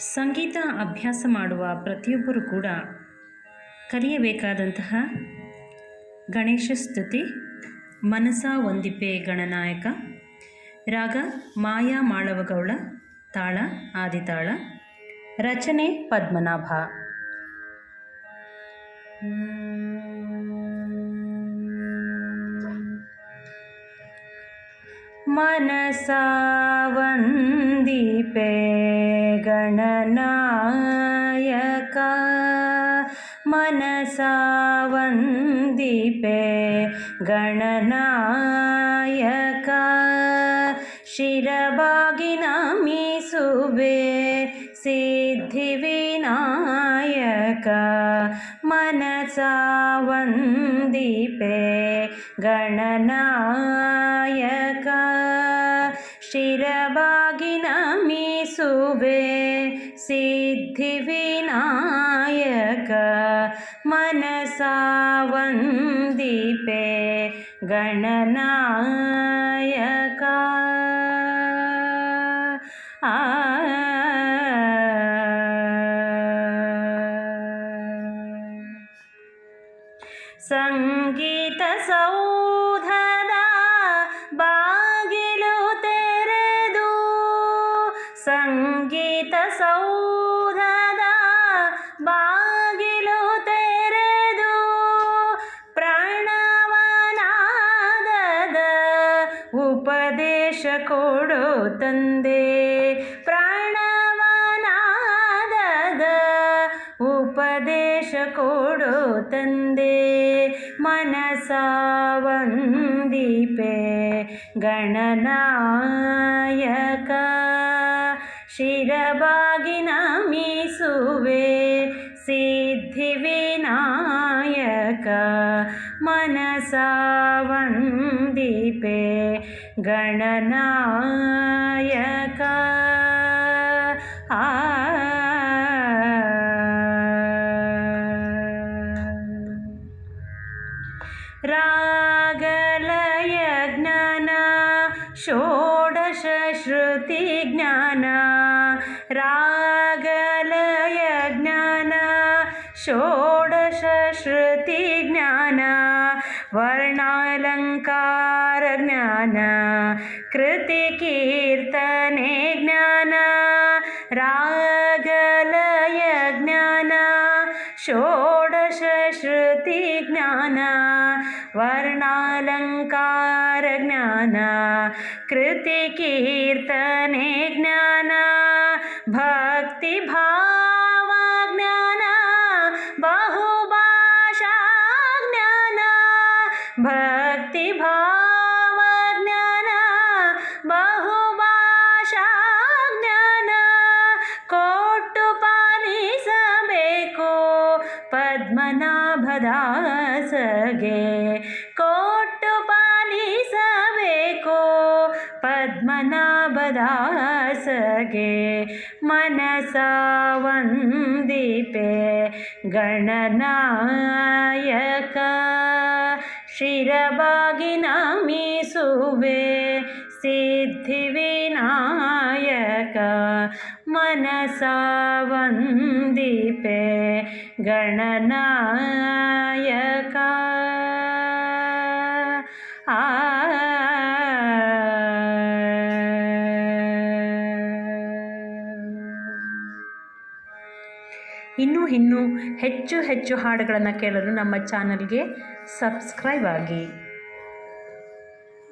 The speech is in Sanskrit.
ಸಂಗೀತ ಅಭ್ಯಾಸ ಮಾಡುವ ಪ್ರತಿಯೊಬ್ಬರು ಕೂಡ ಕಲಿಯಬೇಕಾದಂತಹ ಗಣೇಶ ಸ್ತುತಿ ಮನಸ ಒಂದಿಪೆ ಗಣನಾಯಕ, ರಾಗ ಮಾಯಾ ಮಾಳವಗೌಳ, ತಾಳ ಆದಿತಾಳ, ರಚನೆ ಪದ್ಮನಾಭ. ಮನಸ वन्दीपे गणनायका शिरबागिनामीसुबे सिद्धिविनायक मनसा वन्दीपे गणनायक सुवे सिद्धिविनायक मनसा वन्दीपे गणनायक। आ। सङ्गीतसौ ಸಂದೇಶ ಕೊಡೋ ತಂದೆ. ಪ್ರಾಣವನಾದದ ಉಪದೇಶ ಕೊಡೋ ತಂದೆ. ಮನಸಾವಂದೀಪೆ ಗಣನಾಯಕ. ಶಿರಬಾಗಿನ ಮೀಸುವೆ ಸಿದ್ಧಿ ವಿನಾಯಕ. ಮನಸಾವಂದೀಪೇ गणनायक। रागलयज्ञान षोडशश्रुतिज्ञान। रागलयज्ञान षोडशश्रुतिज्ञान कृतिकीर्तने ज्ञान रागलयज्ञान षोडशश्रुतिज्ञान वर्णालङ्कारज्ञान कृतिकीर्तने ज्ञान भक्तिभावज्ञान बहुभाषा ज्ञान भक्तिभावज्ञान बहुभाषाज्ञानस बो पद्मनाभदसे कोटु पानसो पद्मनाभदसे मनसवन्दीपे गणनायक। शिरबागिन मीसुवे सिद्धिविनायक मनसा वन्दीपे गणनायक आ ಇನ್ನೂ ಇನ್ನೂ ಹೆಚ್ಚು ಹೆಚ್ಚು ಹಾಡುಗಳನ್ನು ಕೇಳಲು ನಮ್ಮ ಚಾನಲ್ಗೆ ಸಬ್ಸ್ಕ್ರೈಬ್ ಆಗಿ